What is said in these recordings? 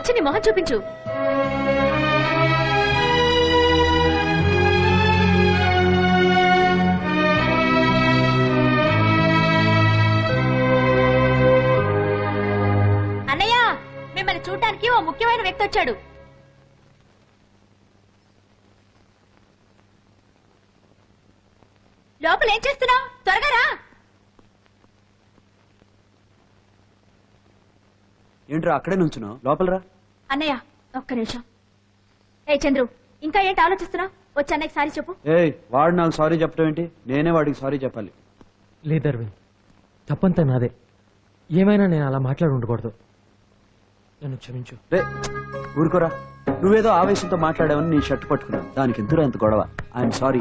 వచ్చి నీ మొహం చూపించు. అన్నయ్య మిమ్మల్ని చూడటానికి ఓ ముఖ్యమైన వ్యక్తి వచ్చాడు. లోపల ఏం చేస్తున్నావు? త్వరగా రా. ఏంట్రా అక్కడే నుంచున్నావు? లోపలరా అన్నయ్య ఒక్క నిమిషం. ఏ చంద్రు ఇంకా ఏంటి ఆలోచిస్తున్నావు వచ్చి అన్నయ్యకి సారీ చెప్పు. ఏయ్ వాడు నాకు సారీ చెప్పడం ఏంటి? నేనే వాడికి సారీ చెప్పాలి. లేదు అరవింద్ తప్పంతా నాదే. ఏమైనా నేను అలా మాట్లాడి ఉండకూడదు. నన్ను క్షమించు. రే ఊరుకోరా. నువ్వేదో ఆవేశంతో మాట్లాడావని నీ షర్ట్ పట్టుకున్నావు. దానికి ఎందుకు అంత గొడవ? ఐఎమ్ సారీ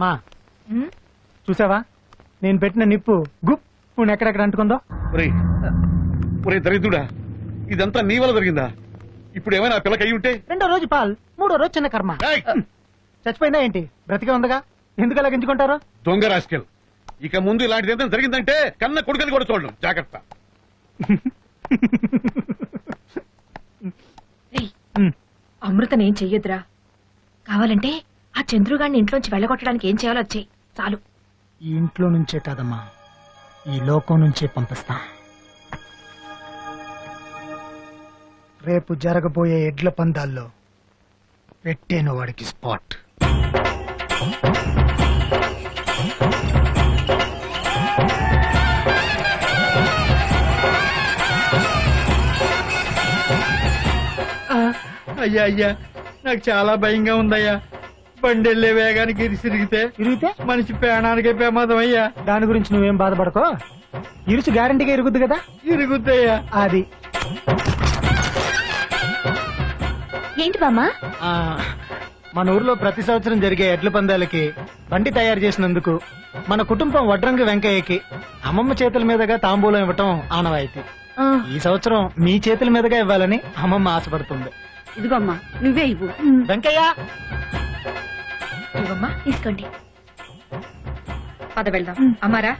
మా. చూసావా? నేను పెట్టిన నిప్పు గుప్ ఇప్పుడు ఎక్కడెక్కడ అంటుకుందో? ఒరే దరిద్రుడా ఇదంతా నీ వల్ల జరిగిందా? ఇప్పుడు ఏమైనా పిల్లకి అయి ఉంటే? రెండో రోజు పాల్ మూడో రోజు చిన్న కర్మ. ఏయ్! చచ్చిపోయిందా ఏంటి? బ్రతికే ఉందగా? ఎందుకు అలా గింజుకుంటారు? దొంగ రాస్కెల్. ఇక ముందు ఇలాంటిది ఏదైనా జరిగిందంటే కన్న కొడుకని కూడా చూడడం జాగ్రత్త. అమృతను ఏం చెయ్యొద్దురా? కావాలంటే ఆ చంద్రుగాడిని ఇంట్లోంచి వెళ్ళగొట్టడానికి ఏం చేయాలో వచ్చేయి చాలు. ఈ ఇంట్లో నుంచే కాదమ్మా. ఈ లోకం నుంచే పంపిస్తా. రేపు జరగబోయే ఎడ్ల పందాల్లో పెట్టేను వాడికి స్పాట్. అయ్యా అయ్యా నాకు చాలా భయంగా ఉందయ్యా. బండి వెళ్ళే వేగానికి ఇరిసిరిగితే ఇరిగితే? మనిషి ప్రాణానికే ప్రమాదం అయ్యా. దాని గురించి నువ్వేం బాధపడకో. ఇరుచు గ్యారంటీగా ఇరుగుద్ది కదా? ఇరుగుద్దయ్యా. అది. ఏంటి బామ్మా? ఆ, మన ఊర్లో ప్రతి సంవత్సరం జరిగే ఎడ్ల పందాలకి బండి తయారు చేసినందుకు మన కుటుంబం వడ్రంగి వెంకయ్యకి అమ్మమ్మ చేతుల మీదుగా తాంబూలం ఇవ్వటం ఆనవాయితీ. ఈ సంవత్సరం మీ చేతుల మీదుగా ఇవ్వాలని అమ్మమ్మ ఆశపడుతుంది. ఇదిగోమ్మా నువ్వే ఇవ్వు. వెంకయ్య! ఇవ్వమ్మా తీసుకోండి. పద వెళ్దాం. అమ్మారా?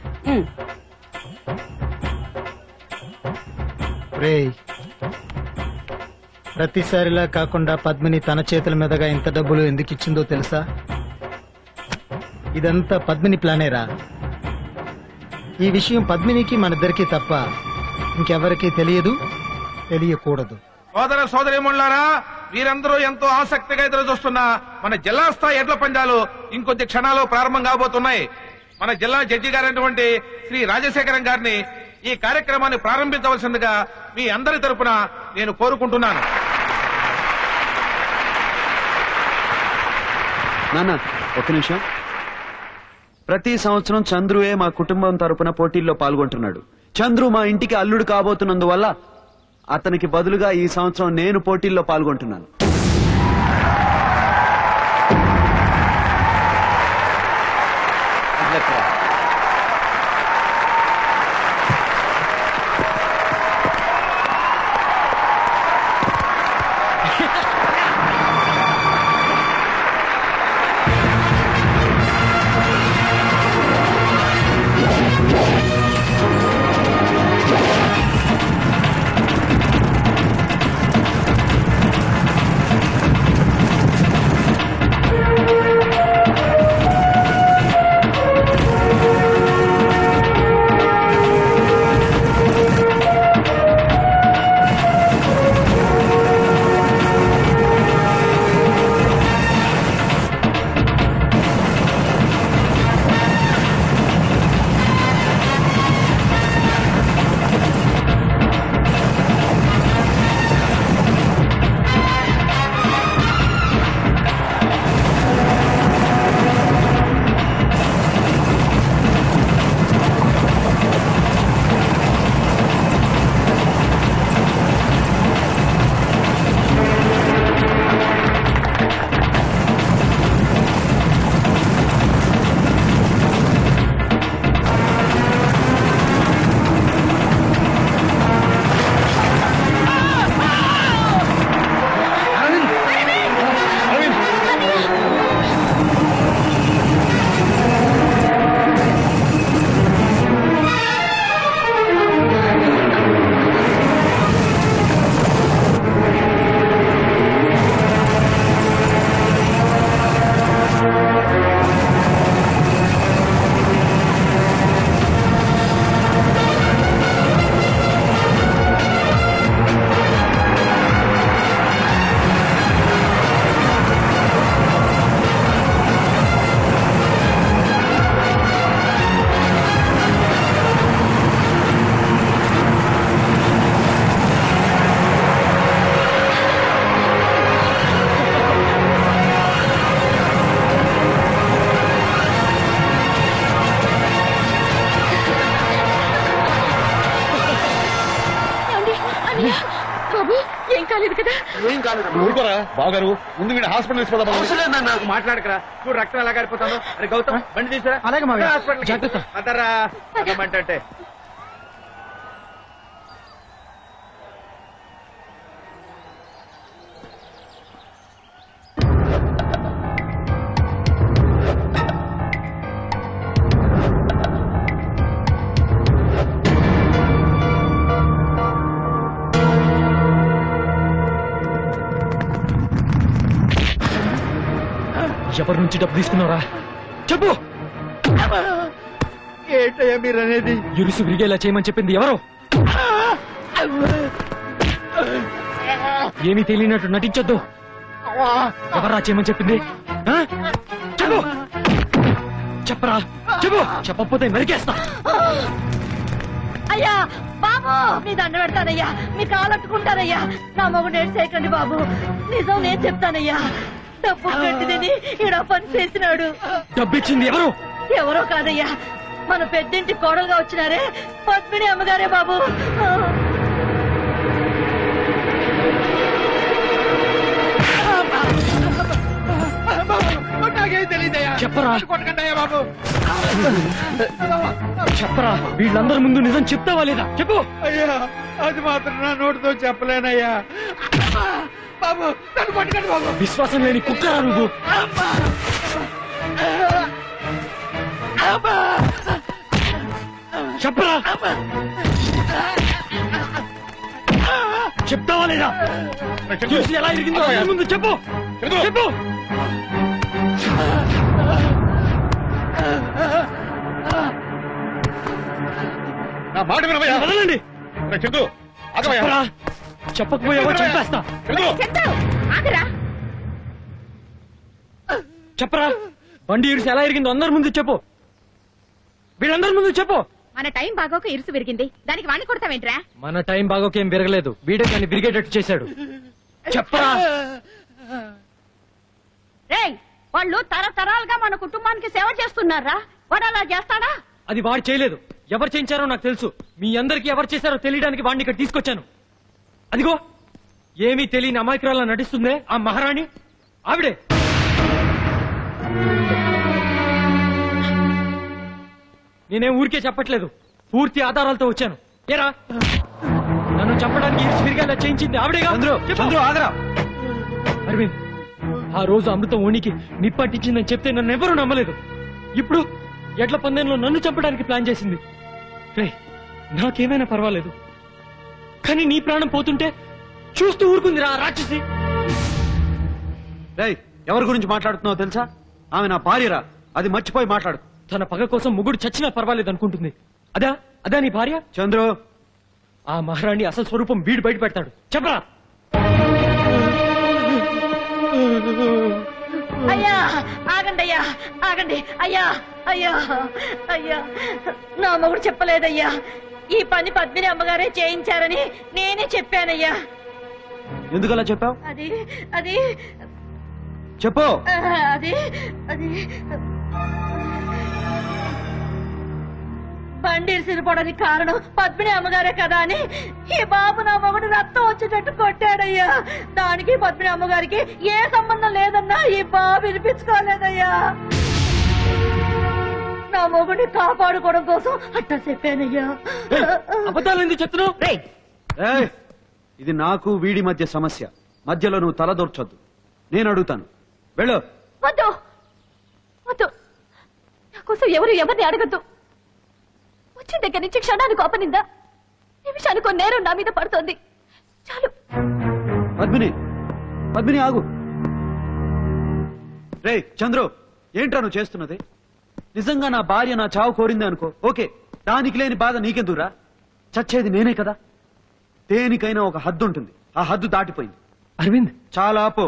ప్రతిసారిలా కాకుండా పద్మిని తన చేతుల మీదుగా ఇంత డబ్బులు ఎందుకు ఇచ్చిందో తెలుసా? ఇదంతా పద్మిని ప్లానేరా ఈ విషయం పద్మినికి మనిద్దరికీ తప్ప ఇంకెవరికీ తెలియదు తెలియకూడదు. సోదర సోదరిమణులారా వీరందరూ ఎంతో ఆసక్తిగా ఎదురు చూస్తున్న మన జిల్లా స్థాయి ఎడ్ల పందాలు ఇంకొద్ది క్షణాలు ప్రారంభం కాబోతున్నాయి. మన జిల్లా జడ్జి గారైనటువంటి శ్రీ రాజశేఖరం గారిని ఈ కార్యక్రమాన్ని ప్రారంభించవలసిందిగా మీ అందరి తరపున నేను కోరుకుంటున్నాను. నాన్న ఒక్క నిమిషం. ప్రతి సంవత్సరం చంద్రుయే మా కుటుంబం తరపున పోటీల్లో పాల్గొంటున్నాడు. చంద్రు మా ఇంటికి అల్లుడు కాబోతున్నందువల్ల అతనికి బదులుగా ఈ సంవత్సరం నేను పోటీల్లో పాల్గొంటున్నాను. ఏం కాలేదు కదా ఊరుకోరా బావగారు ముందు వీడు హాస్పిటల్ తీసుకుందాం నాకు మాట్లాడకరా. చూడు రక్తం ఎలా గారిపోతాను అరే గౌతమ్ బండి తీసురా అలాగే మావయ్య. హాస్పిటల్ జాగ్రత్త. అదరా. అదమంటే ఎవరి నుంచి డబ్బు తీసుకున్నారా చెప్పు! ఏంటయ్యా మీరు అనేది ఇరుసు విరిగేలా చేయమని చెప్పింది ఎవరు? ఏమీ తెలియనట్టు నటించొద్దు. ఎవరా చేయమని చెప్పింది? ఆ? చెప్పు! చెప్పరా? చెప్పు! చెప్పకపోతే నరికేస్తా. అయ్యా బాబు! మీ దండ పెడతానయ్యా. మీ కాలట్టుకుంటానయ్యా నా మొగుడు ఏడ్చేయకండి బాబు. నిజం నేను చెప్తానయ్యా. డబ్బు కట్టి తిని ఈడ పని చేసినాడు. డబ్బిచ్చింది ఎవరు? ఎవరో కాదయ్యా మన పెద్దింటి కోడలుగా వచ్చినారే పద్మిని అమ్మగారే బాబు. చెప్పరా? బాబు చెప్పరా? వీళ్ళందరి ముందు నిజం చెప్తావా లేదా? చెప్పు. అయ్యా అది మాత్రం నా నోటితో చెప్పలేనయ్యా. బాబు. నన్ను కొట్టకండి బాబు. విశ్వాసం లేని కుక్కరా నువ్వు. చెప్పరా? చెప్తావా లేదా? చూసి ఎలా ఇరిగిందో ముందు చెప్పు. చెప్పు. నా మాట వినవయ్యా. వదలండి. ఆగవయ్యా. చెప్పరా? చెప్పకపోయావో చంపేస్తా. ఆగరా. చెప్పరా. బండి ఇరిసి ఎలా ఇరిగిందో అందరి ముందు చెప్పు. వీళ్ళందరి ముందు చెప్పు. మన టైం బాగోక ఇరుసు విరిగింది. దానికి వాణ్ణి కొడతావేంట్రా? మన టైం బాగోకేం విరగలేదు. వీడే కానీ విరిగేటట్టు చేశాడు. చెప్పరా. రేయ్ వాళ్ళు తరతరాలుగా మన కుటుంబానికి సేవ చేస్తున్నారా? వాడు అలా చేస్తాడా? అది వాడు చేయలేదు. ఎవరు చేయించారో నాకు తెలుసు. మీ అందరికి ఎవరు చేశారో తెలియడానికి వాడిని ఇక్కడ తీసుకొచ్చాను. అదిగో ఏమీ తెలియని అమాయకురాలా నటిస్తుందే ఆ మహారాణి. ఆవిడే. నేనేం ఊరికే చెప్పట్లేదు. పూర్తి ఆధారాలతో వచ్చాను. ఏరా? నన్ను చంపడానికి ఇరుసు విరిగేలా చేయించింది ఆవిడేగా? అరవింద్ ఆ రోజు అమృతం ఓణికి నిప్పట్టించిందని చెప్తే నన్ను ఎవరూ నమ్మలేదు. ఇప్పుడు ఎడ్ల పందెంలో నన్ను చంపడానికి ప్లాన్ చేసింది. రేయ్, నాకేమైనా పర్వాలేదు. కానీ నీ ప్రాణం పోతుంటే చూస్తూ ఊరుకుందిరా ఆ రాక్షసి. రేయ్ ఎవరి గురించి మాట్లాడుతున్నావు తెలుసా? ఆమె నా భార్యరా. అది మర్చిపోయి మాట్లాడు. తన పగ కోసం ముగ్గుడు చచ్చినా పర్వాలేదు అనుకుంటుంది. అదా అదా నీ భార్య? చంద్రు. ఆ మహారాణి అసలు స్వరూపం వీడు బయట పెడతాడు. చెప్పరా? అయ్యా ఆగండి అయ్యా ఆగండి. అయ్యా అయ్యా అయ్యా. నా మొగుడు చెప్పలేదయ్యా. ఈ పని పద్మిని అమ్మగారే చేయించారని నేనే చెప్పానయ్యా. ఎందుకలా చెప్పావు? అది అది చెప్పు. అది అది బండి సిరిపోవడానికి కారణం పద్మిని అమ్మగారే కదా అని ఈ బాబు నా మొగుడు రక్తం వచ్చేటట్టు కొట్టాడయ్యా. దానికి పద్మిని అమ్మగారికి ఏ సంబంధం లేదన్నా ఈ బాబు వినిపించుకోలేదయ్యా. నా మొగుడిని కాపాడుకోవడం కోసం అట్టా చెప్పానయ్యా. ఏయ్, అబద్ధాలు ఎందుకు చెప్తున్నావు? ఏయ్, ఇది నాకు వీడి మధ్య సమస్య. మధ్యలో నువ్వు తలదూర్చొద్దు నేను అడుగుతాను. వెళ్ళు. వద్దు! వద్దు! నా కోసం ఎవరు ఎవరిని అడగద్దు. వచ్చిన దగ్గర నుంచి క్షణానికి ఓపనిందా నిమిషానికి నేరం నా మీద పడుతోంది. చాలు. పద్మిని పద్మిని ఆగు. రే చంద్రు ఏంట్రా నువ్వు చేస్తున్నది? నిజంగా నా భార్య నా చావు కోరింది అనుకో. ఓకే దానికి లేని బాధ నీకెందుకురా? చచ్చేది నేనే కదా? దేనికైనా ఒక హద్దు ఉంటుంది ఆ హద్దు దాటిపోయింది. అరవింద్! చాలా ఆపో.